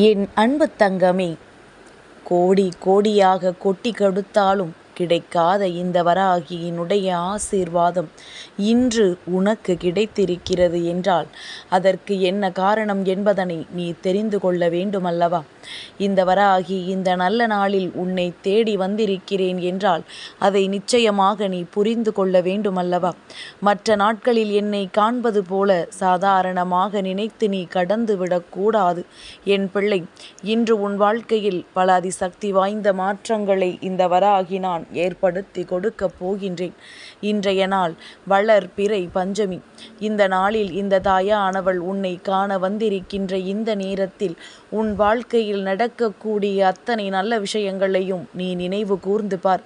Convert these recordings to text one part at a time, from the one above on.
என் அன்பு தங்கமே கோடி கோடியாக கொட்டி கொடுத்தாலும் கிடைக்காத இந்த வராகியினுடைய ஆசீர்வாதம் இன்று உனக்கு கிடைத்திருக்கிறது என்றால் அதற்கு என்ன காரணம் என்பதனை நீ தெரிந்து கொள்ள வேண்டுமல்லவா? இந்த வராகி இந்த நல்ல நாளில் உன்னை தேடி வந்திருக்கிறேன் என்றால் அதை நிச்சயமாக நீ புரிந்து கொள்ள வேண்டுமல்லவா? மற்ற நாட்களில் என்னை காண்பது போல சாதாரணமாக நினைத்து நீ கடந்து விடக்கூடாது என் பிள்ளை இன்று உன் வாழ்க்கையில் பல அதிசக்தி வாய்ந்த மாற்றங்களை இந்த வராகி நான் ஏற்படுத்தி கொடுக்கப் போகின்றேன். இன்றைய நாள் வளர் பிறை பஞ்சமி. இந்த நாளில் இந்த தாயானவள் உன்னை காண வந்திருக்கின்ற இந்த நேரத்தில் உன் வாழ்க்கையில் நடக்கக்கூடிய அத்தனை நல்ல விஷயங்களையும் நீ நினைவு கூர்ந்து பார்.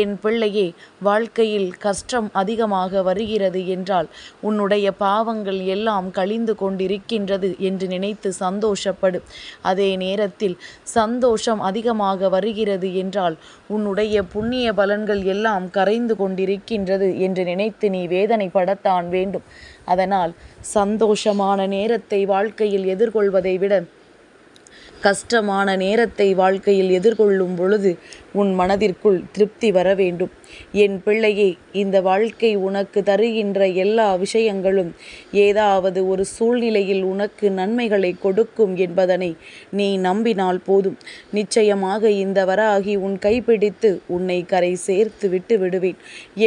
என் பிள்ளையே வாழ்க்கையில் கஷ்டம் அதிகமாக வருகிறது என்றால் உன்னுடைய பாவங்கள் எல்லாம் கழிந்து கொண்டிருக்கின்றது என்று நினைத்து சந்தோஷப்படு. அதே நேரத்தில் சந்தோஷம் அதிகமாக வருகிறது என்றால் உன்னுடைய புண்ணிய பலன்கள் எல்லாம் கரைந்து கொண்டிருக்கின்றது என்று நினைத்து நீ வேதனைப்படத்தான் வேண்டும். அதனால் சந்தோஷமான நேரத்தை வாழ்க்கையில் எதிர்கொள்வதை விட கஷ்டமான நேரத்தை வாழ்க்கையில் எதிர்கொள்ளும் பொழுது உன் மனதிற்குள் திருப்தி வர வேண்டும். என் பிள்ளையே இந்த வாழ்க்கை உனக்கு தருகின்ற எல்லா விஷயங்களும் ஏதாவது ஒரு சூழ்நிலையில் உனக்கு நன்மைகளை கொடுக்கும் என்பதனை நீ நம்பினால் போதும். நிச்சயமாக இந்த வராகி உன் கைப்பிடித்து உன்னை கரை சேர்த்து விட்டு விடுவேன்.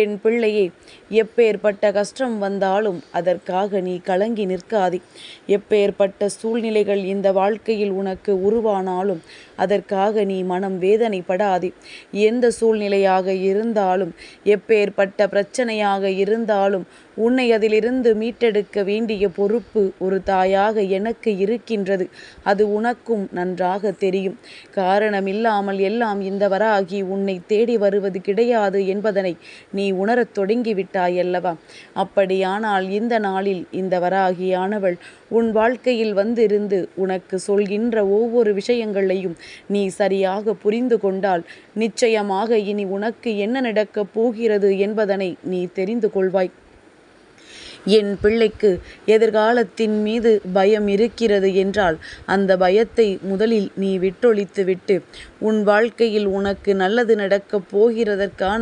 என் பிள்ளையே எப்பேற்பட்ட கஷ்டம் வந்தாலும் அதற்காக நீ கலங்கி நிற்காதே. எப்பேற்பட்ட சூழ்நிலைகள் இந்த வாழ்க்கையில் உனக்கு உருவானாலும் அதற்காக நீ மனம் வேதனைப்படாதே. எந்த சூழ்நிலையாக இருந்தாலும் எப்பேற்பட்ட பிரச்சனையாக இருந்தாலும் உன்னை அதிலிருந்து மீட்டெடுக்க வேண்டிய பொறுப்பு ஒரு தாயாக எனக்கு இருக்கின்றது. அது உனக்கும் நன்றாக தெரியும். காரணமில்லாமல் எல்லாம் இந்த வராகி உன்னை தேடி வருவது கிடையாது என்பதனை நீ உணரத் தொடங்கிவிட்டாய் அல்லவா? அப்படியானால் இந்த நாளில் இந்த வராகியானவள் உன் வாழ்க்கையில் வந்திருந்து உனக்கு சொல்கின்ற ஒவ்வொரு விஷயங்களையும் நீ சரியாக புரிந்து கொண்டால் நிச்சயமாக இனி உனக்கு என்ன நடக்கப் போகிறது என்பதனை நீ தெரிந்து கொள்வாய். என் பிள்ளைக்கு எதிர்காலத்தின் மீது பயம் இருக்கிறது என்றால் அந்த பயத்தை முதலில் நீ விட்டொழித்து விட்டு உன் வாழ்க்கையில் உனக்கு நல்லது நடக்கப் போகிறதற்கான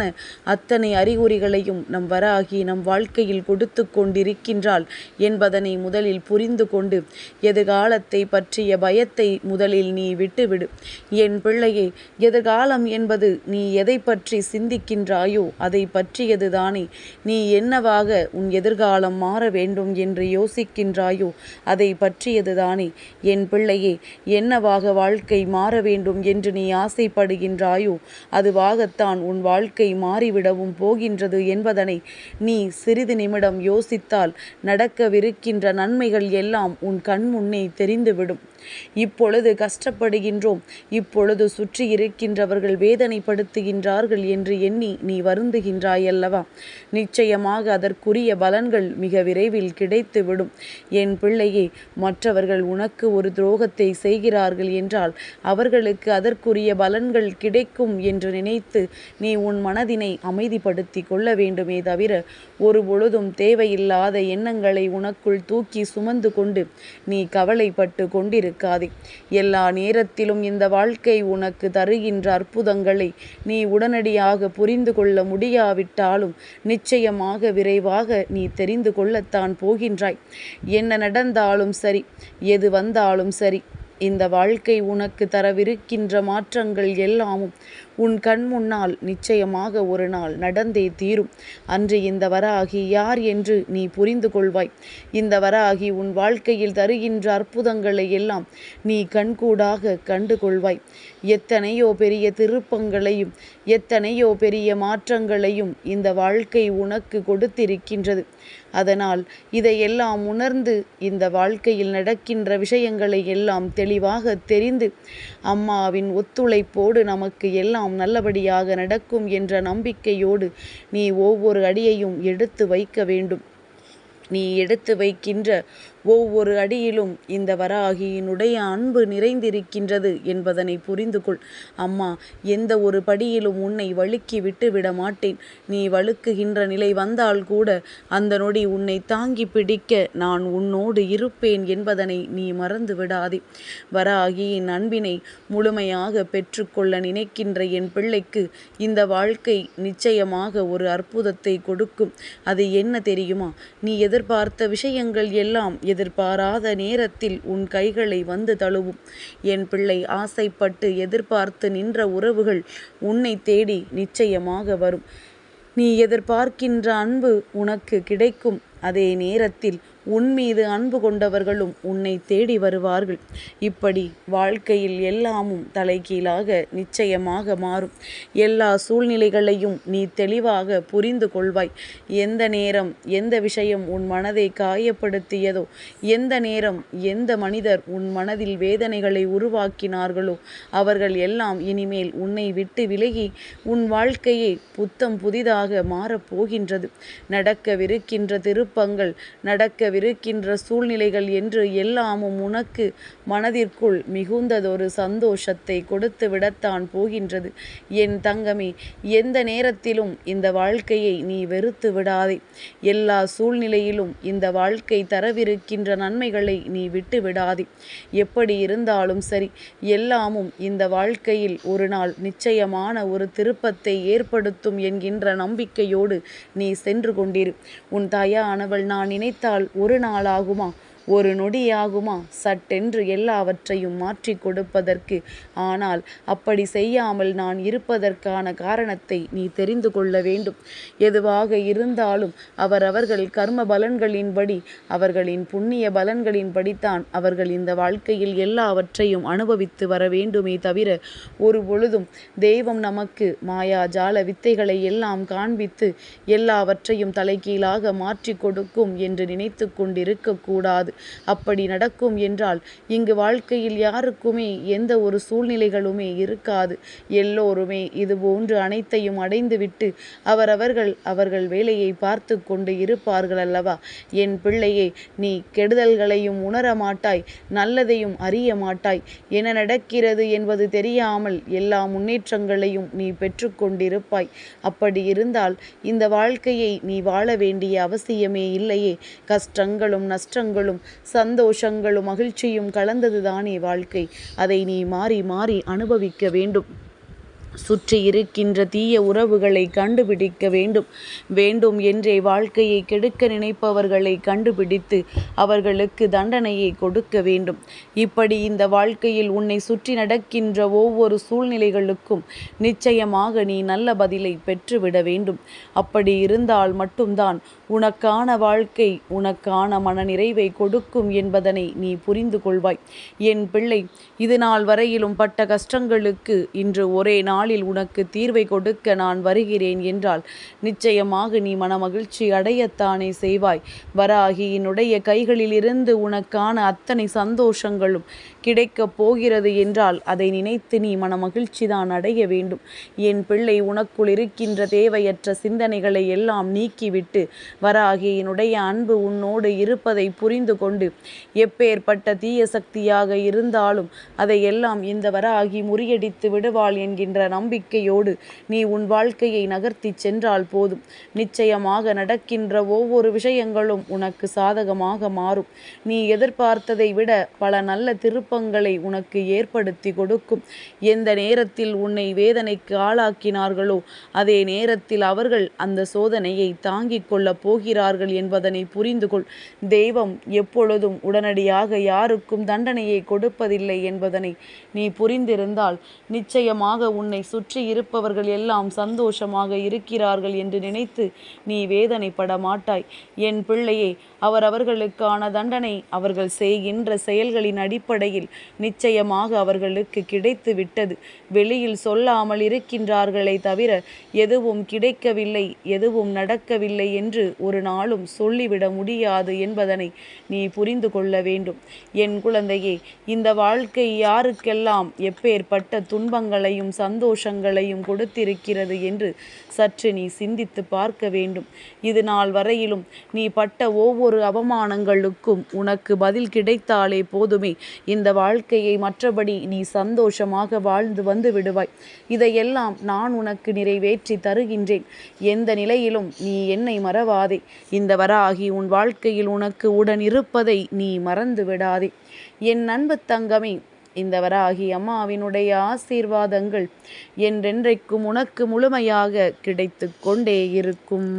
அத்தனை அறிகுறிகளையும் நம் வராகி நம் வாழ்க்கையில் கொடுத்து கொண்டிருக்கின்றாள் என்பதனை முதலில் புரிந்து கொண்டு எதிர்காலத்தை பற்றிய பயத்தை முதலில் நீ விட்டுவிடு. என் பிள்ளையே எதிர்காலம் என்பது நீ எதை பற்றி சிந்திக்கின்றாயோ அதை பற்றியதுதானே. நீ என்னவாக உன் எதிர்காலம் மாற வேண்டும் என்று யோசிக்கின்றாயோ? அதை பற்றியதுதானே. என் பிள்ளையே என்னவாக வாழ்க்கை மாற வேண்டும் என்று நீ ஆசைப்படுகின்றாயோ? அதுவாகத்தான் உன் வாழ்க்கை மாறிவிடவும் போகின்றது என்பதனை நீ சிறிது நிமிடம் யோசித்தால் நடக்கவிருக்கின்ற நன்மைகள் எல்லாம் உன் கண் முன்னே தெரிந்துவிடும். இப்பொழுது கஷ்டப்படுகின்றோம். இப்பொழுது சுற்றி இருக்கின்றவர்கள் வேதனைப்படுத்துகின்றார்கள் என்று எண்ணி நீ வருந்துகின்றாய் அல்லவா நிச்சயமாக அதற்குரிய பலன்கள் மிக விரைவில் கிடைத்துவிடும். என் பிள்ளையே மற்றவர்கள் உனக்கு ஒரு துரோகத்தை செய்கிறார்கள் என்றால் அவர்களுக்கு அதற்குரிய பலன்கள் கிடைக்கும் என்று நினைத்து நீ உன் மனதினை அமைதிப்படுத்தி கொள்ள வேண்டுமே தவிர ஒரு பொழுதும் தேவையில்லாத எண்ணங்களை உனக்குள் தூக்கி சுமந்து கொண்டு நீ கவலைப்பட்டு கொண்டிரு இருக்காதே. எல்லா நேரத்திலும் இந்த வாழ்க்கை உனக்கு தருகின்ற அற்புதங்களை நீ உடனடியாக புரிந்து கொள்ள முடியாவிட்டாலும் நிச்சயமாக விரைவாக நீ தெரிந்து கொள்ளத்தான் போகின்றாய். என்ன நடந்தாலும் சரி எது வந்தாலும் சரி இந்த வாழ்க்கை உனக்கு தரவிருக்கின்ற மாற்றங்கள் எல்லாமும் உன் கண் முன்னால் நிச்சயமாக ஒரு நாள் நடந்தே தீரும். அன்று இந்த வராகி யார் என்று நீ புரிந்து கொள்வாய். இந்த வராகி உன் வாழ்க்கையில் தருகின்ற அற்புதங்களை எல்லாம் நீ கண்கூடாக கண்டு கொள்வாய். எத்தனையோ பெரிய திருப்பங்களையும் எத்தனையோ பெரிய மாற்றங்களையும் இந்த வாழ்க்கை உனக்கு கொடுத்திருக்கின்றது. அதனால் இதையெல்லாம் உணர்ந்து இந்த வாழ்க்கையில் நடக்கின்ற விஷயங்களை எல்லாம் தெளிவாக தெரிந்து அம்மாவின் ஒத்துழைப்போடு நமக்கு எல்லாம் நல்லபடியாக நடக்கும் என்ற நம்பிக்கையோடு நீ ஒவ்வொரு அடியையும் எடுத்து வைக்க வேண்டும். நீ எடுத்து வைக்கின்ற ஒவ்வொரு அடியிலும் இந்த வராகியினுடைய அன்பு நிறைந்திருக்கின்றது என்பதனை புரிந்து கொள் அம்மா எந்த ஒரு படியிலும் உன்னை வழுக்கி விட்டு விட மாட்டேன். நீ வழுக்குகின்ற நிலை வந்தால் கூட அந்த நொடி உன்னை தாங்கி பிடிக்க நான் உன்னோடு இருப்பேன் என்பதனை நீ மறந்து விடாதே. வராகியின் அன்பினை முழுமையாக பெற்றுக்கொள்ள நினைக்கின்ற என் பிள்ளைக்கு இந்த வாழ்க்கை நிச்சயமாக ஒரு அற்புதத்தை கொடுக்கும். அது என்ன தெரியுமா? நீ எதிர்பார்த்த விஷயங்கள் எல்லாம் எதிர்பாராத நேரத்தில் உன் கைகளை வந்து தழுவும். என் பிள்ளை ஆசைப்பட்டு எதிர்பார்த்து நின்ற உறவுகள் உன்னை தேடி நிச்சயமாக வரும். நீ எதிர்பார்க்கின்ற அன்பு உனக்கு கிடைக்கும். அதே நேரத்தில் உன் மீது அன்பு கொண்டவர்களும் உன்னை தேடி வருவார்கள். இப்படி வாழ்க்கையில் எல்லாமும் தலைகீழாக நிச்சயமாக மாறும். எல்லா சூழ்நிலைகளையும் நீ தெளிவாக புரிந்து கொள்வாய். எந்த நேரம் எந்த விஷயம் உன் மனதை காயப்படுத்தியதோ எந்த நேரம் எந்த மனிதர் உன் மனதில் வேதனைகளை உருவாக்கினார்களோ அவர்கள் எல்லாம் இனிமேல் உன்னை விட்டு விலகி உன் வாழ்க்கையை புத்தம் புதிதாக மாறப்போகின்றது நடக்கவிருக்கின்ற திருப்பங்கள் நடக்க வரவிருக்கின்ற சூழ்நிலைகள் என்று எல்லாமும் உனக்கு மனதிற்குள் மிகுந்ததொரு சந்தோஷத்தை கொடுத்து விடத்தான் போகின்றது. என் தங்கமே எந்த நேரத்திலும் இந்த வாழ்க்கையை நீ வெறுத்து விடாதே. எல்லா சூழ்நிலையிலும் இந்த வாழ்க்கை தரவிருக்கின்ற நன்மைகளை நீ விட்டு விடாதே. எப்படி இருந்தாலும் சரி எல்லாமும் இந்த வாழ்க்கையில் ஒரு நாள் நிச்சயமான ஒரு திருப்பத்தை ஏற்படுத்தும் என்கின்ற நம்பிக்கையோடு நீ சென்று கொண்டிரு. உன் தாயானவள் நான் நினைத்தால் ஒரு நாளாகுமா? ஒரு நொடியாகுமா? சட்டென்று எல்லாவற்றையும் மாற்றி கொடுப்பதற்கு. ஆனால் அப்படி செய்யாமல் நான் இருப்பதற்கான காரணத்தை நீ தெரிந்து கொள்ள வேண்டும். எதுவாக இருந்தாலும் அவரவர்கள் கர்ம பலன்களின்படி அவர்களின் புண்ணிய பலன்களின்படித்தான் அவர்கள் இந்த வாழ்க்கையில் எல்லாவற்றையும் அனுபவித்து வர வேண்டுமே தவிர ஒரு பொழுதும் தெய்வம் நமக்கு மாயா ஜால வித்தைகளை எல்லாம் காண்பித்து எல்லாவற்றையும் தலைகீழாக மாற்றி கொடுக்கும் என்று நினைத்து கொண்டிருக்கக்கூடாது அப்படி நடக்கும் என்றால் இங்கு வாழ்க்கையில் யாருக்குமே எந்த ஒரு சூழ்நிலைகளுமே இருக்காது. எல்லோருமே இது போன்று அனைத்தையும் அடைந்துவிட்டு அவரவர்கள் அவர்கள் வேலையை பார்த்து கொண்டு இருப்பார்கள் அல்லவா? என் பிள்ளையே நீ கெடுதல்களையும் உணர மாட்டாய் நல்லதையும் அறிய மாட்டாய். என்ன நடக்கிறது என்பது தெரியாமல் எல்லா முன்னேற்றங்களையும் நீ பெற்றுக்கொண்டிருப்பாய் அப்படி இருந்தால் இந்த வாழ்க்கையை நீ வாழ வேண்டிய அவசியமே இல்லையே. கஷ்டங்களும் நஷ்டங்களும் சந்தோஷங்களும் மகிழ்ச்சியும் கலந்ததுதானே வாழ்க்கை. அதை நீ மாறி மாறி அனுபவிக்க வேண்டும். சுற்றி இருக்கின்ற தீய உறவுகளை கண்டுபிடிக்க வேண்டும். வேண்டும் என்றே வாழ்க்கையை கெடுக்க நினைப்பவர்களை கண்டுபிடித்து அவர்களுக்கு தண்டனையை கொடுக்க வேண்டும். இப்படி இந்த வாழ்க்கையில் உன்னை சுற்றி நடக்கின்ற ஒவ்வொரு சூழ்நிலைகளுக்கும் நிச்சயமாக நீ நல்ல பதிலை பெற்றுவிட வேண்டும். அப்படி இருந்தால் மட்டும்தான் உனக்கான வாழ்க்கை உனக்கான மனநிறைவை கொடுக்கும் என்பதனை நீ புரிந்து கொள்வாய். என் பிள்ளை இது நாள் வரையிலும் பட்ட கஷ்டங்களுக்கு இன்று ஒரே நாளில் உனக்கு தீர்வை கொடுக்க நான் வருகிறேன் என்றால் நிச்சயமாக நீ மனமகிழ்ச்சி அடையத்தானே செய்வாய். வராகியினுடைய கைகளிலிருந்து உனக்கான அத்தனை சந்தோஷங்களும் கிடைக்கப் போகிறது என்றால் அதை நினைத்து நீ மனமகிழ்ச்சி தான் அடைய வேண்டும். என் பிள்ளை உனக்குள் இருக்கின்ற தேவையற்ற சிந்தனைகளை எல்லாம் நீக்கிவிட்டு வராகியினுடைய அன்பு உன்னோடு இருப்பதை புரிந்து கொண்டு எப்பேற்பட்ட தீய சக்தியாக இருந்தாலும் அதையெல்லாம் இந்த வராகி முறியடித்து விடுவாள் என்கின்ற நம்பிக்கையோடு நீ உன் வாழ்க்கையை நகர்த்தி சென்றால் போதும். நிச்சயமாக நடக்கின்ற ஒவ்வொரு விஷயங்களும் உனக்கு சாதகமாக மாறும். நீ எதிர்பார்த்ததை விட பல நல்ல திருப்பங்களை உனக்கு ஏற்படுத்தி கொடுக்கும். எந்த நேரத்தில் உன்னை வேதனைக்கு ஆளாக்கினார்களோ அதே நேரத்தில் அவர்கள் அந்த சோதனையை தாங்கிக் கொள்ளப் போகிறார்கள் என்பதனை புரிந்து கொள் தெய்வம் எப்பொழுதும் உடனடியாக யாருக்கும் தண்டனையை கொடுப்பதில்லை என்பதனை நீ புரிந்திருந்தால் நிச்சயமாக உன்னை சுற்றி இருப்பவர்கள் எல்லாம் சந்தோஷமாக இருக்கிறார்கள் என்று நினைத்து நீ வேதனைப்பட மாட்டாய். என் பிள்ளையே அவர் அவர்களுக்கான தண்டனை அவர்கள் செய்கின்ற செயல்களின் அடிப்படையில் நிச்சயமாக அவர்களுக்கு கிடைத்து விட்டது. வெளியில் சொல்லாமல் இருக்கின்றார்களே தவிர எதுவும் கிடைக்கவில்லை எதுவும் நடக்கவில்லை என்று ஒரு நாளும் சொல்லிவிட முடியாது என்பதனை நீ புரிந்து கொள்ள வேண்டும். என் குழந்தையே இந்த வாழ்க்கை யாருக்கெல்லாம் எப்பேற்பட்ட துன்பங்களையும் சந்தோஷங்களையும் கொடுத்திருக்கிறது என்று சற்று நீ சிந்தித்து பார்க்க வேண்டும். இது நாள் வரையிலும் நீ பட்ட ஒவ்வொரு அவமானங்களுக்கும் உனக்கு பதில் கிடைத்தாலே போதுமே. இந்த வாழ்க்கையை மற்றபடி நீ சந்தோஷமாக வாழ்ந்து வந்து விடுவாய். இதையெல்லாம் நான் உனக்கு நிறைவேற்றி தருகின்றேன். எந்த நிலையிலும் நீ என்னை மறவா இந்த வராகி உன் வாழ்க்கையில் உனக்கு உடன் இருப்பதை நீ மறந்து விடாதே என் அன்பு தங்கமே இந்த வராகி அம்மாவினுடைய ஆசீர்வாதங்கள் என்றென்றைக்கும் உனக்கு முழுமையாக கிடைத்து கொண்டே இருக்கும்.